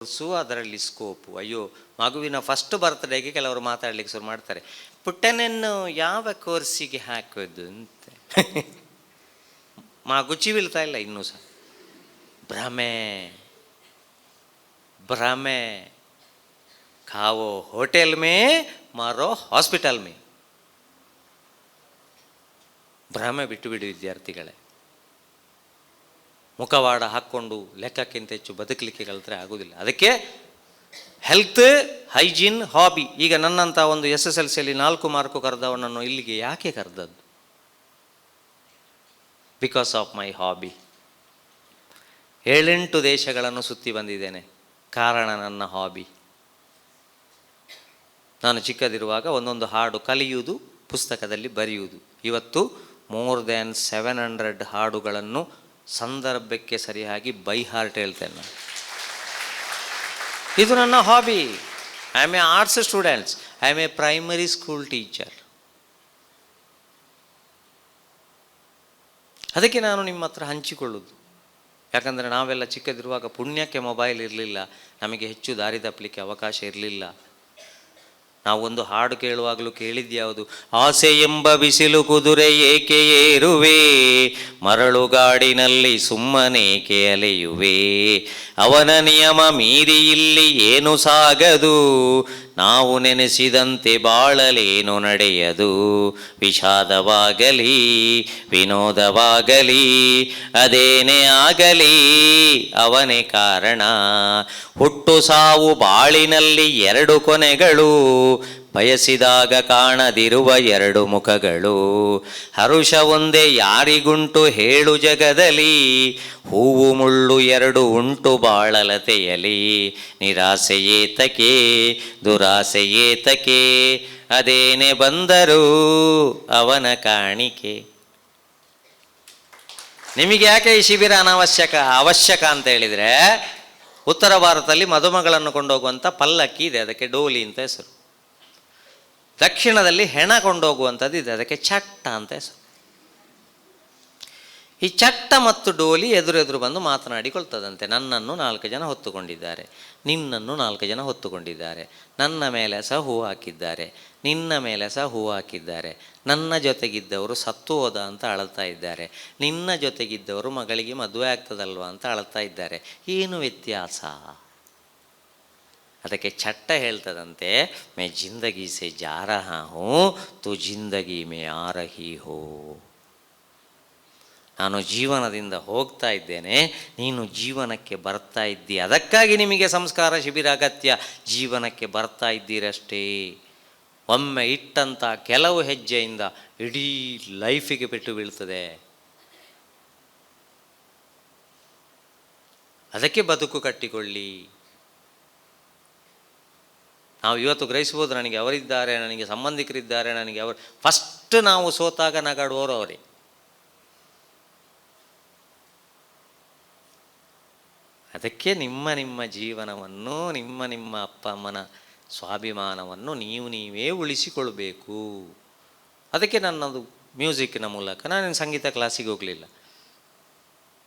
Course ಅದರಲ್ಲಿ scope ಅಯ್ಯೋ, ಮಗುವಿನ ಫಸ್ಟ್ ಬರ್ತ್ಡೇಗೆ ಕೆಲವರು ಮಾತಾಡ್ಲಿಕ್ಕೆ ಶುರು ಮಾಡ್ತಾರೆ. ಪುಟ್ಟನನ್ನು ಯಾವ ಕೋರ್ಸಿಗೆ ಹಾಕೋದು ಅಂತ? ಮಗು ಚಿವಿಲ್ತಾ ಇಲ್ಲ ಇನ್ನೂ ಸಹ. ಭ್ರಮೆ ಭ್ರಮೆ. ಕಾವೋ ಹೋಟೆಲ್ ಮೇ, ಮಾರೋ ಹಾಸ್ಪಿಟಲ್ ಮೇ. ಭ್ರಮೆ ಬಿಟ್ಟು ಬಿಡು ವಿದ್ಯಾರ್ಥಿಗಳೇ. ಮುಖವಾಡ ಹಾಕ್ಕೊಂಡು ಲೆಕ್ಕಕ್ಕಿಂತ ಹೆಚ್ಚು ಬದುಕಲಿಕ್ಕೆ ಕಲಿತ್ರೆ ಆಗೋದಿಲ್ಲ ಅದಕ್ಕೆ ಹೆಲ್ತ್ ಹೈಜೀನ್ ಹಾಬಿ ಈಗ ನನ್ನಂಥ ಒಂದು ಎಸ್ ಎಸ್ ಎಲ್ ಸಿಯಲ್ಲಿ ನಾಲ್ಕು ಮಾರ್ಕು ಕರೆದವನನ್ನು ಇಲ್ಲಿಗೆ ಯಾಕೆ ಕರೆದದ್ದು? ಬಿಕಾಸ್ ಆಫ್ ಮೈ ಹಾಬಿ ಏಳೆಂಟು ದೇಶಗಳನ್ನು ಸುತ್ತಿ ಬಂದಿದ್ದೇನೆ. ಕಾರಣ ನನ್ನ ಹಾಬಿ ನಾನು ಚಿಕ್ಕದಿರುವಾಗ ಒಂದೊಂದು ಹಾಡು ಕಲಿಯುವುದು, ಪುಸ್ತಕದಲ್ಲಿ ಬರೆಯುವುದು. ಇವತ್ತು ಮೋರ್ ದ್ಯಾನ್ ಸೆವೆನ್ ಹಂಡ್ರೆಡ್ ಹಾಡುಗಳನ್ನು ಸಂದರ್ಭಕ್ಕೆ ಸರಿಯಾಗಿ ಬೈ ಹಾರ್ಟ್ ಹೇಳ್ತೇನೆ ನಾನು. ಇದು ನನ್ನ hobby. I am a arts students I am a primary school teacher ಅದಕ್ಕೆ ನಾನು ನಿಮ್ಮ ಹತ್ರ ಹಂಚಿಕೊಳ್ಳೋದು. ಯಾಕಂದರೆ ನಾವೆಲ್ಲ ಚಿಕ್ಕದಿರುವಾಗ ಪುಣ್ಯಕ್ಕೆ ಮೊಬೈಲ್ ಇರಲಿಲ್ಲ. ನಮಗೆ ಹೆಚ್ಚು ದಾರಿ ತಪ್ಪಲಿಕ್ಕೆ ಅವಕಾಶ ಇರಲಿಲ್ಲ. ನಾವು ಒಂದು ಹಾಡು ಕೇಳುವಾಗಲೂ ಕೇಳಿದ್ಯಾವುದು? ಆಸೆ ಎಂಬ ಬಿಸಿಲು ಕುದುರೆ ಏಕೆ ಏರುವೆ? ಮರಳುಗಾಡಿನಲ್ಲಿ ಸುಮ್ಮನೇಕೆ ಅಲೆಯುವೆ? ಅವನ ನಿಯಮ ಮೀರಿ ಇಲ್ಲಿ ಏನು ಸಾಗದು? ನಾವು ನೆನೆಸಿದಂತೆ ಬಾಳಲೇನು ನಡೆಯದು? ವಿಷಾದವಾಗಲಿ, ವಿನೋದವಾಗಲಿ, ಅದೇನೇ ಆಗಲಿ, ಅವನೇ ಕಾರಣ. ಹುಟ್ಟು ಸಾವು ಬಾಳಿನಲ್ಲಿ ಎರಡು ಕೊನೆಗಳು ಬಯಸಿದಾಗ ಕಾಣದಿರುವ ಎರಡು ಮುಖಗಳು. ಹರುಷ ಒಂದೇ ಯಾರಿಗುಂಟು ಹೇಳು ಜಗದಲ್ಲಿ. ಹೂವು ಮುಳ್ಳು ಎರಡು ಉಂಟು ಬಾಳಲತೆಯಲಿ ನಿರಾಸೆಯೇತಕೆ ದುರಾಸೆಯೇತಕೆ ಅದೇನೆ ಬಂದರೂ ಅವನ ಕಾಣಿಕೆ. ನಿಮಗೆ ಯಾಕೆ ಈ ಶಿಬಿರ ಅನಾವಶ್ಯಕ, ಅವಶ್ಯಕ ಅಂತ ಹೇಳಿದರೆ, ಉತ್ತರ ಭಾರತದಲ್ಲಿ ಮದುಮಗಳನ್ನು ಕೊಂಡೋಗುವಂಥ ಪಲ್ಲಕ್ಕಿ ಇದೆ, ಅದಕ್ಕೆ ಡೋಲಿ ಅಂತ ಹೆಸರು. ದಕ್ಷಿಣದಲ್ಲಿ ಹೆಣ ಕೊಂಡೋಗುವಂಥದ್ದು ಇದೆ. ಅದಕ್ಕೆ ಚಟ್ಟ ಅಂತ ಹೆಸರು. ಈ ಚಟ್ಟ ಮತ್ತು ಡೋಲಿ ಎದುರೆದುರು ಬಂದು ಮಾತನಾಡಿಕೊಳ್ತದಂತೆ. ನನ್ನನ್ನು ನಾಲ್ಕು ಜನ ಹೊತ್ತುಕೊಂಡಿದ್ದಾರೆ. ನಿನ್ನನ್ನು ನಾಲ್ಕು ಜನ ಹೊತ್ತುಕೊಂಡಿದ್ದಾರೆ. ನನ್ನ ಮೇಲೆ ಸಹ ಹೂ ಹಾಕಿದ್ದಾರೆ. ನಿನ್ನ ಮೇಲೆ ಸಹ ಹೂ ಹಾಕಿದ್ದಾರೆ. ನನ್ನ ಜೊತೆಗಿದ್ದವರು ಸತ್ತು ಹೋದ ಅಂತ ಅಳತಾ ಇದ್ದಾರೆ. ನಿನ್ನ ಜೊತೆಗಿದ್ದವರು ಮಗಳಿಗೆ ಮದುವೆ ಆಗ್ತದಲ್ವ ಅಂತ ಅಳತಾ ಇದ್ದಾರೆ. ಏನು ವ್ಯತ್ಯಾಸ? ಅದಕ್ಕೆ ಚಟ್ಟ ಹೇಳ್ತದಂತೆ, ಮೇ ಜಿಂದಗಿ ಸೆ ಜಾರಹ ಹೋ, ತು ಜಿಂದಗಿ ಮೇ ಆರಹಿ ಹೋ. ನಾನು ಜೀವನದಿಂದ ಹೋಗ್ತಾ ಇದ್ದೇನೆ, ನೀನು ಜೀವನಕ್ಕೆ ಬರ್ತಾ ಇದ್ದಿ, ಅದಕ್ಕಾಗಿ ನಿಮಗೆ ಸಂಸ್ಕಾರ ಶಿಬಿರ ಅಗತ್ಯ, ಜೀವನಕ್ಕೆ ಬರ್ತಾ ಇದ್ದೀರಷ್ಟೇ. ಒಮ್ಮೆ ಇಟ್ಟಂಥ ಕೆಲವು ಹೆಜ್ಜೆಯಿಂದ ಇಡೀ ಲೈಫಿಗೆ ಪೆಟ್ಟು ಬೀಳ್ತದೆ. ಅದಕ್ಕೆ ಬದುಕು ಕಟ್ಟಿಕೊಳ್ಳಿ. ನಾವು ಇವತ್ತು ಗ್ರಹಿಸ್ಬೋದು ನನಗೆ ಅವರಿದ್ದಾರೆ, ನನಗೆ ಸಂಬಂಧಿಕರಿದ್ದಾರೆ, ನನಗೆ ಅವರು ಫಸ್ಟ್ ನಾವು ಸೋತಾಗ ನಗಾಡುವವರು ಅವರೇ. ಅದಕ್ಕೆ ನಿಮ್ಮ ನಿಮ್ಮ ಜೀವನವನ್ನು, ನಿಮ್ಮ ನಿಮ್ಮ ಅಪ್ಪ ಅಮ್ಮನ ಸ್ವಾಭಿಮಾನವನ್ನು ನೀವು ನೀವೇ ಉಳಿಸಿಕೊಳ್ಬೇಕು. ಅದಕ್ಕೆ ನನ್ನದು ಮ್ಯೂಸಿಕ್ನ ಮೂಲಕ, ನಾನು ಸಂಗೀತ ಕ್ಲಾಸಿಗೆ ಹೋಗಲಿಲ್ಲ.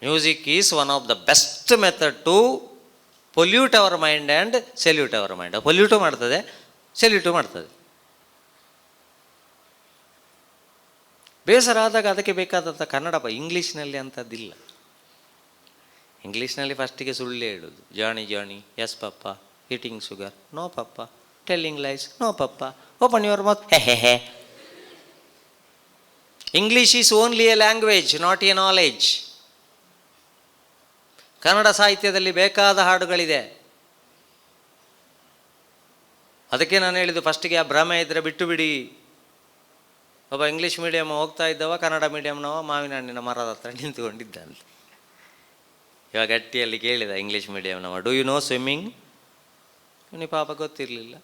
Music is one of the best method to pollute our mind and salute our mind pollute ಮಾಡ್ತದೆ ಸೆಲ್ಯೂಟು ಮಾಡ್ತದೆ. ಬೇಸರ ಆದಾಗ ಅದಕ್ಕೆ ಬೇಕಾದಂಥ ಕನ್ನಡ ಇಂಗ್ಲೀಷ್ನಲ್ಲಿ ಅಂಥದ್ದಿಲ್ಲ ಇಂಗ್ಲೀಷ್ನಲ್ಲಿ ಫಸ್ಟಿಗೆ ಸುಳ್ಳೇ ಹೇಳೋದು. Johny Johny yes papa eating sugar no papa telling lies no papa open your mouth ಹೆ ಹೆ ಹೆ English is only a language not a knowledge Kannada ಸಾಹಿತ್ಯದಲ್ಲಿ ಬೇಕಾದ ಹಾಡುಗಳಿದೆ. ಅದಕ್ಕೆ ನಾನು ಹೇಳಿದ್ದು, ಫಸ್ಟಿಗೆ ಆ ಭ್ರಮೆ ಇದ್ದರೆ ಬಿಟ್ಟು ಬಿಡಿ. ಒಬ್ಬ ಇಂಗ್ಲೀಷ್ ಮೀಡಿಯಮ್ ಹೋಗ್ತಾ ಇದ್ದವ, ಕನ್ನಡ ಮೀಡಿಯಮ್ನವ ಮಾವಿನ ಹಣ್ಣಿನ ಮರದ ಹತ್ರ ನಿಂತುಕೊಂಡಿದ್ದಂತೆ ಇವಾಗ ಗಟ್ಟಿಯಲ್ಲಿ ಕೇಳಿದ ಇಂಗ್ಲೀಷ್ ಮೀಡಿಯಮ್ನವ ಡೂ ಯು ನೋ ಸ್ವಿಮ್ಮಿಂಗ್ ಇವನಿಗೆ ಪಾಪ ಗೊತ್ತಿರಲಿಲ್ಲ.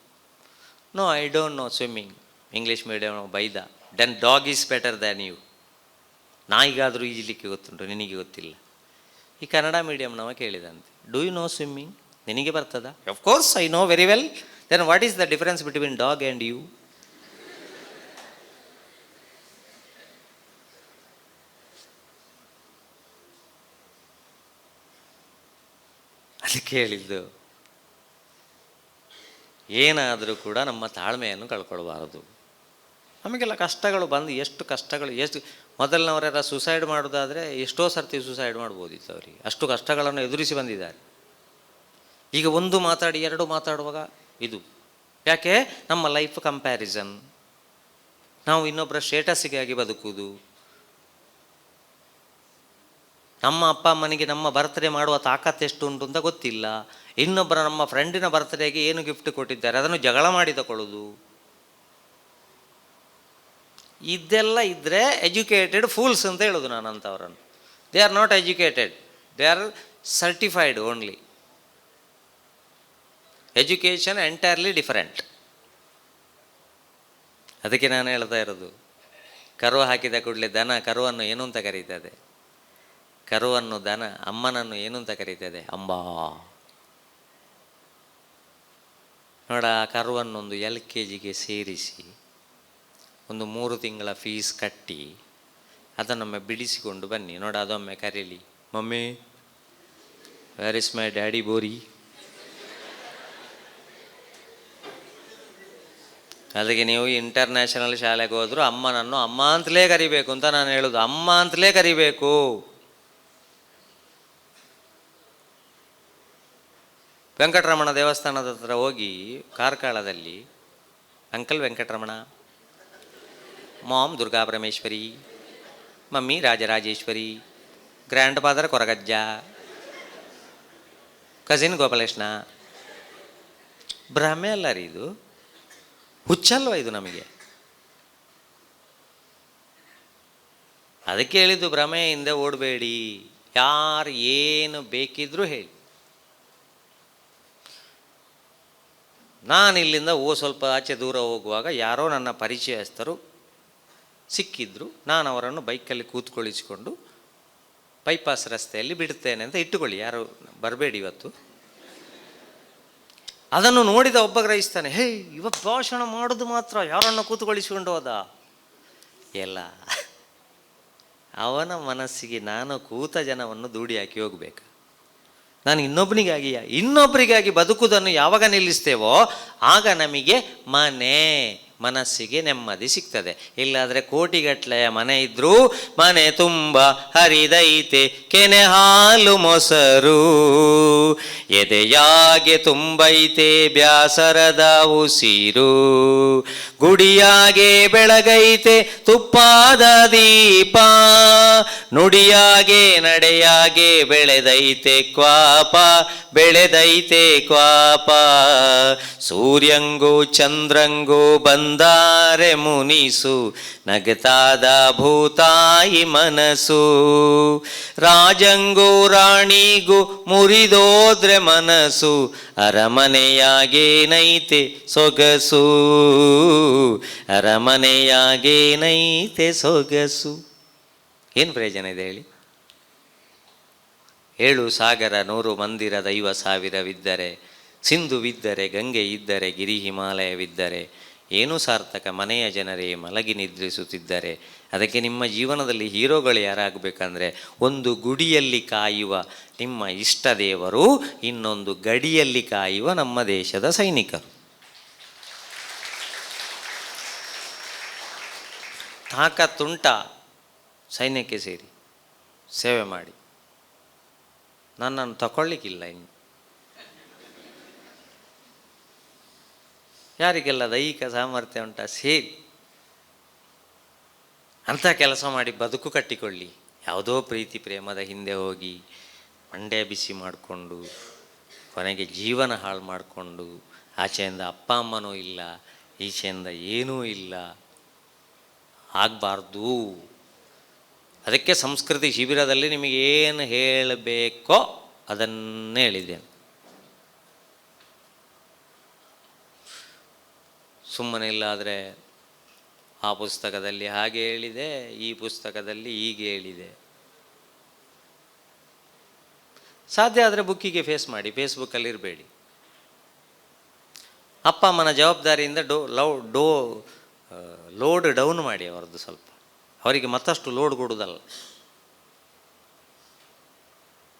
No I don't know swimming English medium ಬೈದ then dog is better than you ನಾಯಿಗಾದರೂ ಈಜಲಿಕ್ಕೆ ಗೊತ್ತುಂಟು, ನಿನಗೆ ಗೊತ್ತಿಲ್ಲ. ಈ ಕನ್ನಡ ಮೀಡಿಯಂನವ ಕೇಳಿದಂತೆ. ಡೂ ಯು ನೋ ಸ್ವಿಮ್ಮಿಂಗ್ ನಿನಗೆ ಬರ್ತದ? Of course I know very well then what is the difference between dog and you ಅದಕ್ಕೆ ಕೇಳಿದ್ದು ಏನಾದರೂ ಕೂಡ ನಮ್ಮ ತಾಳ್ಮೆಯನ್ನು ಕಳ್ಕೊಳ್ಬಾರದು. ನಮಗೆಲ್ಲ ಕಷ್ಟಗಳು ಬಂದು ಎಷ್ಟು ಕಷ್ಟಗಳು, ಎಷ್ಟು ಮೊದಲಿನವರೆಲ್ಲ ಸುಸೈಡ್ ಮಾಡೋದಾದರೆ ಎಷ್ಟೋ ಸರ್ತಿ ಸುಸೈಡ್ ಮಾಡ್ಬೋದಿತ್ತು ಅವರಿಗೆ. ಅಷ್ಟು ಕಷ್ಟಗಳನ್ನು ಎದುರಿಸಿ ಬಂದಿದ್ದಾರೆ. ಈಗ ಒಂದು ಮಾತಾಡಿ, ಎರಡು ಮಾತಾಡುವಾಗ ಇದು. ಯಾಕೆ? ನಮ್ಮ ಲೈಫ್ ಕಂಪ್ಯಾರಿಸನ್ ನಾವು ಇನ್ನೊಬ್ಬರ ಸ್ಟೇಟಸ್ಸಿಗಾಗಿ ಬದುಕುವುದು. ನಮ್ಮ ಅಪ್ಪ ಅಮ್ಮನಿಗೆ ನಮ್ಮ ಬರ್ತ್ಡೇ ಮಾಡುವ ತಾಕತ್ತು ಎಷ್ಟು ಉಂಟು ಅಂತ ಗೊತ್ತಿಲ್ಲ. ಇನ್ನೊಬ್ಬರ ನಮ್ಮ ಫ್ರೆಂಡಿನ ಬರ್ತ್ಡೇಗೆ ಏನು ಗಿಫ್ಟ್ ಕೊಟ್ಟಿದ್ದಾರೆ? ಅದನ್ನು ಜಗಳ ಮಾಡಿ ತಗೊಳ್ಳೋದು ಇದೆಲ್ಲ ಇದ್ದರೆ ಎಜುಕೇಟೆಡ್ ಫೂಲ್ಸ್ ಅಂತ ಹೇಳೋದು ನಾನು ಅಂಥವ್ರನ್ನು they are not educated they are certified only education entirely different ಅದಕ್ಕೆ ನಾನು ಹೇಳ್ತಾ ಇರೋದು ಕರು ಹಾಕಿದ ಕೂಡಲೇ ದನ ಕರುವನ್ನು ಏನು ಅಂತ ಕರೀತದೆ? ಕರುವನ್ನು, ದನ, ಅಮ್ಮನನ್ನು ಏನು ಅಂತ ಕರೀತದೆ? ಅಂಬಾ. ನೋಡ, ಆ ಕರುವನ್ನೊಂದು ಎಲ್ ಕೆ ಜಿಗೆ ಸೇರಿಸಿ ಒಂದು ಮೂರು ತಿಂಗಳ ಫೀಸ್ ಕಟ್ಟಿ ಅದನ್ನೊಮ್ಮೆ ಬಿಡಿಸಿಕೊಂಡು ಬನ್ನಿ. ನೋಡಿ, ಅದೊಮ್ಮೆ ಕರೀಲಿ. Mummy where is my daddy ಬೋರಿ? ಅದಕ್ಕೆ ನೀವು ಇಂಟರ್ನ್ಯಾಷನಲ್ ಶಾಲೆಗೆ ಹೋದರೂ ಅಮ್ಮನನ್ನು ಅಮ್ಮ ಅಂತಲೇ ಕರಿಬೇಕು ಅಂತ ನಾನು ಹೇಳೋದು. ಅಮ್ಮ ಅಂತಲೇ ಕರಿಬೇಕು. ವೆಂಕಟರಮಣ ದೇವಸ್ಥಾನದ ಹತ್ರ ಹೋಗಿ ಕಾರ್ಕಳದಲ್ಲಿ uncle Venkataramana mom Durga Parameshwari, mummy Rajarajeshwari, grand Koragajja, cousin Gopalakrishna. ಭ್ರಮೆ ಅಲ್ಲ ರೀ ಇದು. ಹುಚ್ಚಲ್ವ ಇದು ನಮಗೆ? ಅದಕ್ಕೆ ಹೇಳಿದ್ದು ಭ್ರಮೆಯಿಂದ ಓಡಬೇಡಿ. ಯಾರು ಏನು ಬೇಕಿದ್ರೂ ಹೇಳಿ. ನಾನು ಇಲ್ಲಿಂದ ಓ ಸ್ವಲ್ಪ ಆಚೆ ದೂರ ಹೋಗುವಾಗ ಯಾರೋ ನನ್ನ ಪರಿಚಯಸ್ಥರು ಸಿಕ್ಕಿದ್ರು, ನಾನು ಅವರನ್ನು ಬೈಕಲ್ಲಿ ಕೂತ್ಕೊಳ್ಳಿಸಿಕೊಂಡು ಬೈಪಾಸ್ ರಸ್ತೆಯಲ್ಲಿ ಬಿಡುತ್ತೇನೆ ಅಂತ ಇಟ್ಟುಕೊಳ್ಳಿ. ಯಾರು ಬರಬೇಡಿ ಇವತ್ತು. ಅದನ್ನು ನೋಡಿದ ಒಬ್ಬ ಗ್ರಹಿಸ್ತಾನೆ ಹೇ ಇವ ಭಾಷಣ ಮಾಡೋದು ಮಾತ್ರ, ಯಾರನ್ನು ಕೂತ್ಕೊಳ್ಳಿಸಿಕೊಂಡು ಹೋದ? ಎಲ್ಲ, ಅವನ ಮನಸ್ಸಿಗೆ ನಾನು ಕೂತ ಜನವನ್ನು ದೂಡಿ ಹಾಕಿ ಹೋಗ್ಬೇಕು. ನಾನು ಇನ್ನೊಬ್ಬನಿಗಾಗಿ ಇನ್ನೊಬ್ಬರಿಗಾಗಿ ಬದುಕುವುದನ್ನು ಯಾವಾಗ ನಿಲ್ಲಿಸ್ತೇವೋ, ಆಗ ನಮಗೆ ಮನೆ. ಮನಸ್ಸಿಗೆ ನೆಮ್ಮದಿ ಸಿಗ್ತದೆ. ಇಲ್ಲಾದರೆ ಕೋಟಿಗಟ್ಟಲೆಯ ಮನೆ ಇದ್ರೂ ಮನೆ ತುಂಬ ಹರಿದೈತೆ, ಕೆನೆ ಹಾಲು ಮೊಸರು. ಎದೆಯಾಗೆ ತುಂಬೈತೆ ಬ್ಯಾಸರದ ಉಸಿರು. ಗುಡಿಯಾಗೆ ಬೆಳಗೈತೆ ತುಪ್ಪಾದ ದೀಪ. ನುಡಿಯಾಗೆ ನಡೆಯಾಗೆ ಬೆಳೆದೈತೆ ಕ್ವಾಪ ಬೆಳೆದೈತೆ ಕ್ವಾಪ. ಚಂದ್ರಂಗೋ ಚಂದ್ರಂಗೂ ಬಂದಾರೆ ಮುನಿಸು, ನಗತಾದ ಭೂತಾಯಿ ಮನಸ್ಸು ರಾಜಂಗೂ ರಾಣಿಗೂ ಮುರಿದೋದ್ರೆ ಮನಸ್ಸು ಅರಮನೆಯಾಗೇನೈತೆ ಸೊಗಸು. ಅರಮನೆಯಾಗೇನೈತೆ ಸೊಗಸು. ಏನು ಪ್ರಯೋಜನ ಇದೆ ಹೇಳಿ? ಏಳು ಸಾಗರ ನೂರು ಮಂದಿರ ದೈವ ಸಾವಿರವಿದ್ದರೆ ಸಿಂಧುವಿದ್ದರೆ ಗಂಗೆ ಇದ್ದರೆ, ಗಿರಿ ಹಿಮಾಲಯವಿದ್ದರೆ ಏನೂ ಸಾರ್ಥಕ, ಮನೆಯ ಜನರೇ ಮಲಗಿ ನಿದ್ರಿಸುತ್ತಿದ್ದಾರೆ, ಅದಕ್ಕೆ ನಿಮ್ಮ ಜೀವನದಲ್ಲಿ ಹೀರೋಗಳು ಯಾರಾಗಬೇಕಂದ್ರೆ, ಒಂದು ಗುಡಿಯಲ್ಲಿ ಕಾಯುವ ನಿಮ್ಮ ಇಷ್ಟ ದೇವರು, ಇನ್ನೊಂದು ಗಡಿಯಲ್ಲಿ ಕಾಯುವ ನಮ್ಮ ದೇಶದ ಸೈನಿಕರು. ತಾಕತ್ತುಂಟ ಸೈನ್ಯಕ್ಕೆ ಸೇರಿ, ಸೇವೆ ಮಾಡಿ. ನನ್ನನ್ನು ತಗೊಳ್ಳಿಕ್ಕಿಲ್ಲ ಇನ್ನು. ಯಾರಿಗೆಲ್ಲ ದೈಹಿಕ ಸಾಮರ್ಥ್ಯ ಉಂಟ, ಸೇರಿ. ಅಂಥ ಕೆಲಸ ಮಾಡಿ ಬದುಕು ಕಟ್ಟಿಕೊಳ್ಳಿ. ಯಾವುದೋ ಪ್ರೀತಿ ಪ್ರೇಮದ ಹಿಂದೆ ಹೋಗಿ ಮಂಡ್ಯ ಬಿಸಿ ಮಾಡಿಕೊಂಡು, ಕೊನೆಗೆ ಜೀವನ ಹಾಳು ಮಾಡಿಕೊಂಡು, ಆಚೆಯಿಂದ ಅಪ್ಪ ಅಮ್ಮನೂ ಇಲ್ಲ, ಈಚೆಯಿಂದ ಏನೂ ಇಲ್ಲ, ಆಗಬಾರ್ದು. ಅದಕ್ಕೆ ಸಂಸ್ಕೃತಿ ಶಿಬಿರದಲ್ಲಿ ನಿಮಗೇನು ಹೇಳಬೇಕೋ ಅದನ್ನೇ ಹೇಳಿದ್ದೇನೆ. ಸುಮ್ಮನೆ ಇಲ್ಲಾದರೆ ಆ ಪುಸ್ತಕದಲ್ಲಿ ಹಾಗೆ ಹೇಳಿದೆ, ಈ ಪುಸ್ತಕದಲ್ಲಿ ಹೀಗೆ ಹೇಳಿದೆ. ಸಾಧ್ಯ ಆದರೆ ಬುಕ್ಕಿಗೆ ಫೇಸ್ ಮಾಡಿ ಫೇಸ್ಬುಕ್ಕಲ್ಲಿ ಇರಬೇಡಿ. ಅಪ್ಪ ಅಮ್ಮನ ಜವಾಬ್ದಾರಿಯಿಂದ do, love, do load down ಮಾಡಿ ಅವರದ್ದು ಸ್ವಲ್ಪ. ಅವರಿಗೆ ಮತ್ತಷ್ಟು ಲೋಡ್ ಕೊಡೋದಲ್ಲ